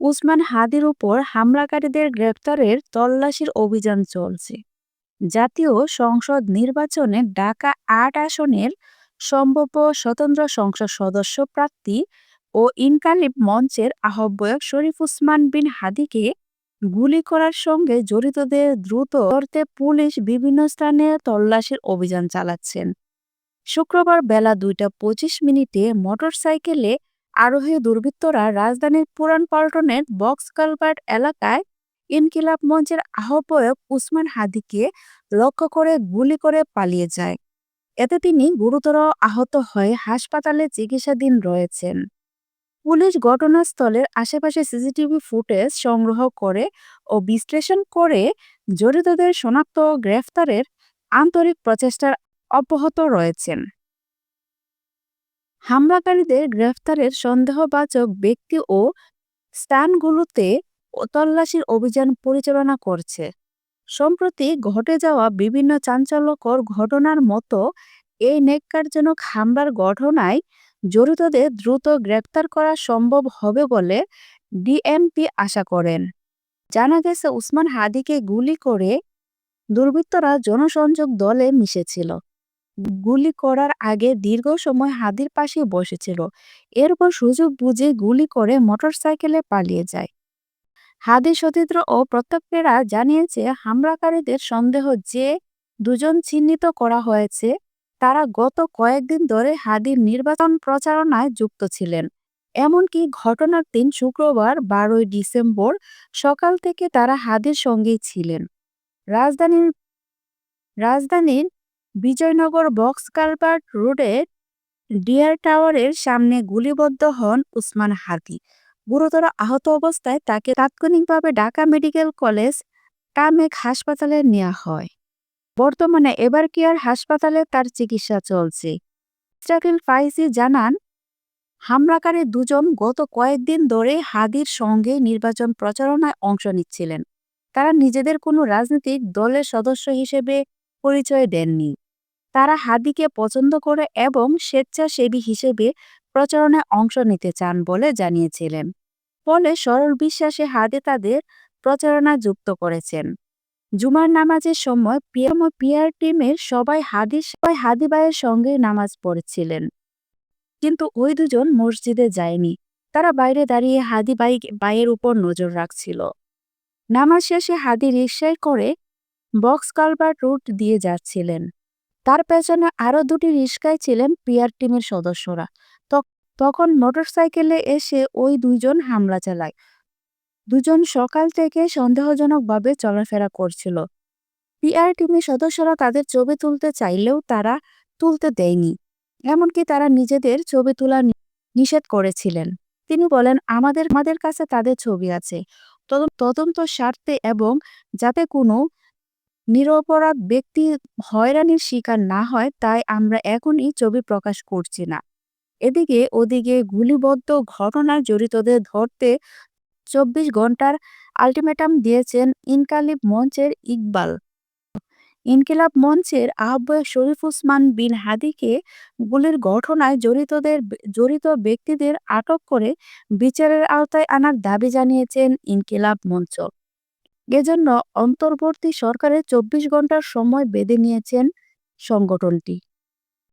উসমান হাদির উপর হামলাকারীদের গ্রেপ্তারের তল্লাশির অভিযান চলছে। জাতীয় সংসদ নির্বাচনে ঢাকা আট আসনের সম্ভাব্য স্বতন্ত্র সংসদ সদস্য প্রার্থী ও ইনকালিব মঞ্চের আহ্বায়ক শরীফ উসমান বিন হাদিকে গুলি করার সঙ্গে জড়িতদের দ্রুত ধরতে পুলিশ বিভিন্ন স্থানে তল্লাশির অভিযান চালাচ্ছেন। শুক্রবার বেলা দুইটা পঁচিশ মিনিটে মোটরসাইকেলে আরোহী দুর্বৃত্তরা রাজধানীর পুরান পল্টনের বক্স কালভার্ট এলাকায় ইনকিলাব মঞ্চের আহ্বায়ক উসমান হাদিকে লক্ষ্য করে গুলি করে পালিয়ে যায়। এতে তিনি গুরুতর আহত হয়ে হাসপাতালে চিকিৎসাধীন রয়েছেন। পুলিশ ঘটনাস্থলের আশেপাশে সিসিটিভি ফুটেজ সংগ্রহ করে ও বিশ্লেষণ করে জড়িতদের শনাক্ত গ্রেফতারের আন্তরিক প্রচেষ্টার অব্যাহত রয়েছেন। হামলাকারীদের গ্রেফতারের সন্দেহবাচক ব্যক্তি ও স্থানগুলোতে তল্লাশির অভিযান পরিচালনা করছে। সম্প্রতি ঘটে যাওয়া বিভিন্ন চাঞ্চল্যকর ঘটনার মতো এই নেককারজনক হামলার ঘটনায় জড়িতদের দ্রুত গ্রেপ্তার করা সম্ভব হবে বলে ডিএমপি আশা করেন। জানা গেছে, উসমান হাদিকে গুলি করে দুর্বৃত্তরা জনসংযোগ দলে মিশেছিল। গুলি করার আগে দীর্ঘ সময় হাদির পাশে বসেছিল। এরপর সুযোগ বুঝে গুলি করে মোটরসাইকেলে পালিয়ে যায়। হাদি সতীর্থ ও প্রত্যক্ষেরা জানিয়েছে, হামলাকারীদের সন্দেহ যে দুজন চিহ্নিত করা হয়েছে, তারা গত কয়েকদিন ধরে হাদির নির্বাচন প্রচারণায় যুক্ত ছিলেন। এমনকি ঘটনার দিন শুক্রবার, বারোই ডিসেম্বর সকাল থেকে তারা হাদির সঙ্গেই ছিলেন। রাজধানীর রাজধানীর বিজয়নগর বক্স কালভার্ট রোডের ডিয়ার টাওয়ারের সামনে গুলিবদ্ধ হন উসমান হাদি। গুরুতর আহত অবস্থায় তাকে তাৎক্ষণিকভাবে ঢাকা মেডিকেল কলেজ, কামেক হাসপাতালে নেওয়া হয়। বর্তমানে এবার কেয়ার হাসপাতালে তার চিকিৎসা চলছে। ইসরাকিল ফাইজি জানান, হামলাকারী দুজন গত কয়েকদিন ধরে হাদির সঙ্গে নির্বাচন প্রচারণায় অংশ নিচ্ছিলেন। তারা নিজেদের কোনো রাজনৈতিক দলের সদস্য হিসেবে পরিচয় দেননি। তারা হাদিকে পছন্দ করে এবং স্বেচ্ছাসেবী হিসেবে প্রচারণায় অংশ নিতে চান বলে জানিয়েছিলেন। ফলে সরল বিশ্বাসে হাদি তাদের প্রচারণা যুক্ত করেছেন। জুমার নামাজের সময় ও পিআর টিমের সবাই হাদি সবাই হাদি ভাইয়ের সঙ্গে নামাজ পড়েছিলেন। কিন্তু ওই দুজন মসজিদে যায়নি। তারা বাইরে দাঁড়িয়ে হাদি বাই বাইয়ের উপর নজর রাখছিল। নামাজ শেষে হাদি রিক্সায় করে বক্স কালভার্ট রুট দিয়ে যাচ্ছিলেন। তার পেছনে আরও দুটি রিক্সায় ছিলেন পিআর টিমের সদস্যরা। তখন মোটরসাইকেলে এসে ওই দুইজন হামলা চালায়। দুজন সকাল থেকে সন্দেহজনকভাবে চলাফেরা করছিল। পিআর টিমের সদস্যরা তাদের ছবি তুলতে চাইলেও তারা তুলতে দেয়নি। এমনকি তারা নিজেদের ছবি তোলা নিষেধ করেছিলেন। তিনি বলেন, আমাদের আমাদের কাছে তাদের ছবি আছে। তদন্ত স্বার্থে এবং যাতে কোনো নিরপরাধ ব্যক্তি হয়রানির শিকার না হয়, তাই আমরা এখনই ছবি প্রকাশ করছি না। এদিকে ওদিকে গুলিবদ্ধ ঘটনার জড়িতদের ধরতে চব্বিশ ঘণ্টার আলটিমেটাম দিয়েছেন ইনকালিব মঞ্চের ইকবাল। ইনকিলাব মঞ্চের আহ্বায়ক শরীফ উসমান বিন হাদিকে গুলির ঘটনায় জড়িতদের জড়িত ব্যক্তিদের আটক করে বিচারের আওতায় আনার দাবি জানিয়েছেন ইনকিলাব মঞ্চ। এজন্য অন্তর্বর্তী সরকারের চব্বিশ ঘণ্টার সময় বেঁধে নিয়েছেন সংগঠনটি।